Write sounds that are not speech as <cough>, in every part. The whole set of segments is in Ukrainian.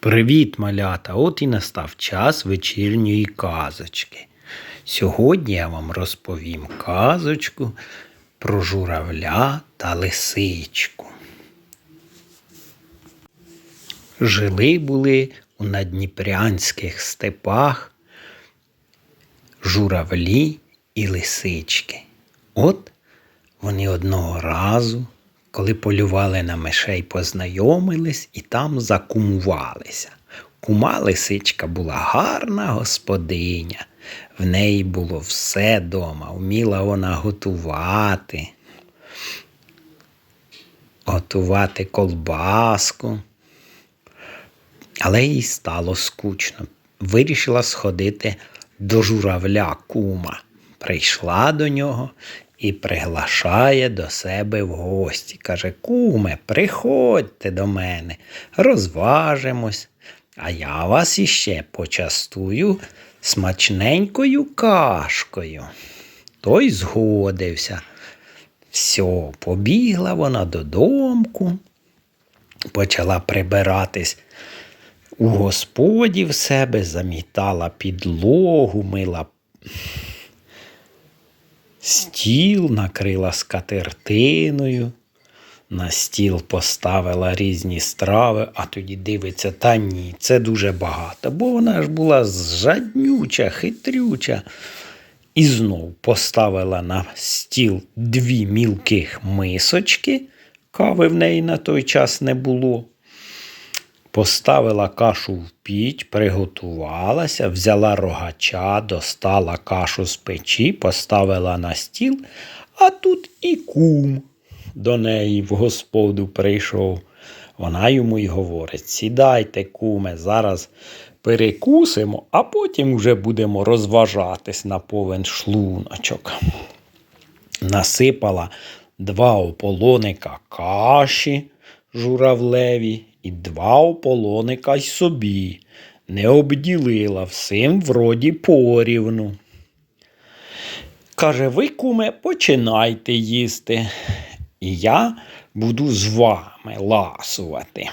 Привіт, малята! От і настав час вечірньої казочки. Сьогодні я вам розповім казочку про журавля та лисичку. Жили були у надніпрянських степах журавлі і лисички. От вони одного разу, коли полювали на мишей, познайомились і там закумувалися. Кума лисичка була гарна господиня. В неї було все дома, вміла вона готувати, готувати колбаску. Але їй стало скучно. Вирішила сходити до журавля кума. Прийшла до нього і приглашає до себе в гості. Каже: Куме, приходьте до мене, розважимось, а я вас іще почастую смачненькою кашкою. Той згодився. Все, побігла вона додомку, почала прибиратись у господі в себе, замітала підлогу, мила стіл, накрила скатертиною, на стіл поставила різні страви, а тоді дивиться, та ні, це дуже багато, бо вона ж була жаднюча, хитрюча. І знов поставила на стіл дві мілких мисочки, кави в неї на той час не було. Поставила кашу в піч, приготувалася, взяла рогача, достала кашу з печі, поставила на стіл, а тут і кум до неї в господу прийшов. Вона йому й говорить: сідайте, куме, зараз перекусимо, а потім вже будемо розважатись на повен шлуночок. Насипала два ополоника каші журавлеві і два ополоника й собі, не обділила всім вроді порівну. Каже, ви, куме, починайте їсти, і я буду з вами ласувати.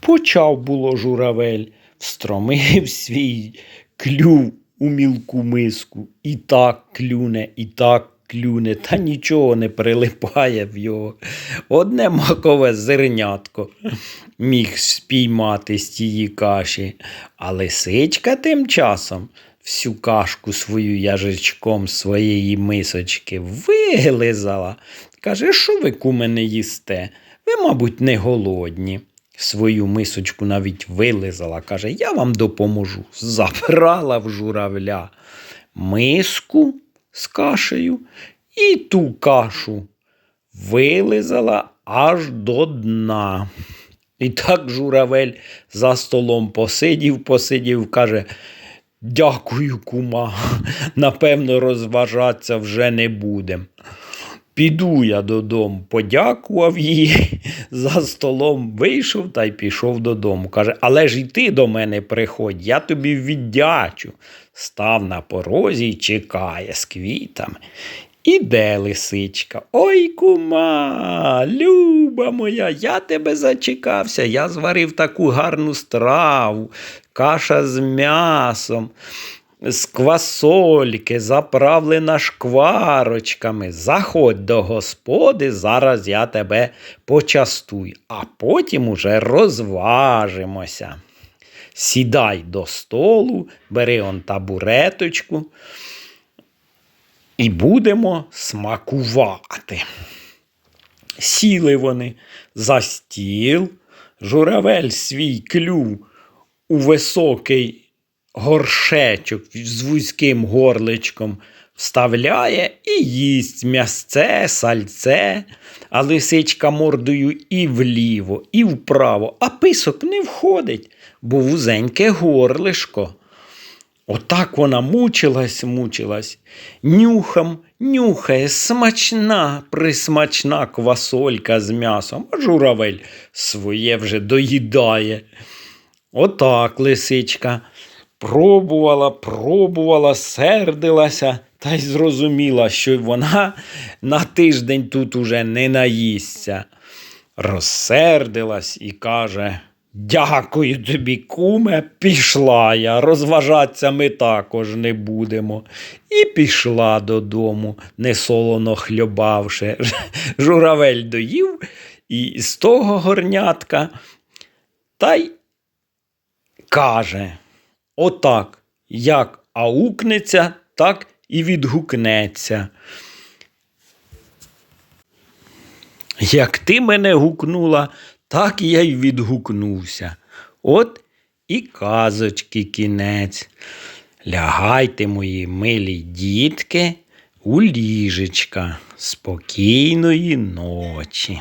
Почав було журавель, встромив свій клюв у мілку миску, і так клюне, і так клюне, та нічого не прилипає в його. Одне макове зернятко міг спіймати з тієї каші, а лисичка тим часом всю кашку свою яжичком своєї мисочки вилизала. Каже, що ви куме їсте? Ви, мабуть, не голодні. Свою мисочку навіть вилизала. Каже, я вам допоможу. Забрала в журавля миску з кашею і ту кашу вилизала аж до дна. І так журавель за столом посидів, посидів, каже, дякую, кума, напевно, розважатися вже не будем. Піду я додому, подякував їй <laughs> за столом, вийшов та й пішов додому. Каже, але ж і ти до мене приходь, я тобі віддячу. Став на порозі й чекає з квітами. Іде лисичка. Ой, кума, люба моя, я тебе зачекався. Я зварив таку гарну страву, каша з м'ясом з квасольки, заправлена шкварочками. Заходь до господи, зараз я тебе почастую, а потім уже розважимося. Сідай до столу, бери он табуреточку і будемо смакувати. Сіли вони за стіл, журавель свій клюв у високий горшечок з вузьким горличком вставляє і їсть м'ясце, сальце, а лисичка мордою і вліво, і вправо, а писок не входить, бо вузеньке горлишко. Отак вона мучилась, мучилась, нюхом нюхає смачна, присмачна квасолька з м'ясом, а журавель своє вже доїдає. Отак лисичка Пробувала, пробувала, сердилася та й зрозуміла, що вона на тиждень тут уже не наїсться. Розсердилась і каже Дякую тобі, куме, пішла я. Розважатися ми також не будемо. І пішла додому, несолоно хльобавши. <laughs> Журавель доїв і з того горнятка. Та й каже: Отак, як аукнеться, так і відгукнеться. Як ти мене гукнула, так я й відгукнувся. От і казочки кінець. Лягайте, мої милі дітки, у ліжечка. Спокійної ночі.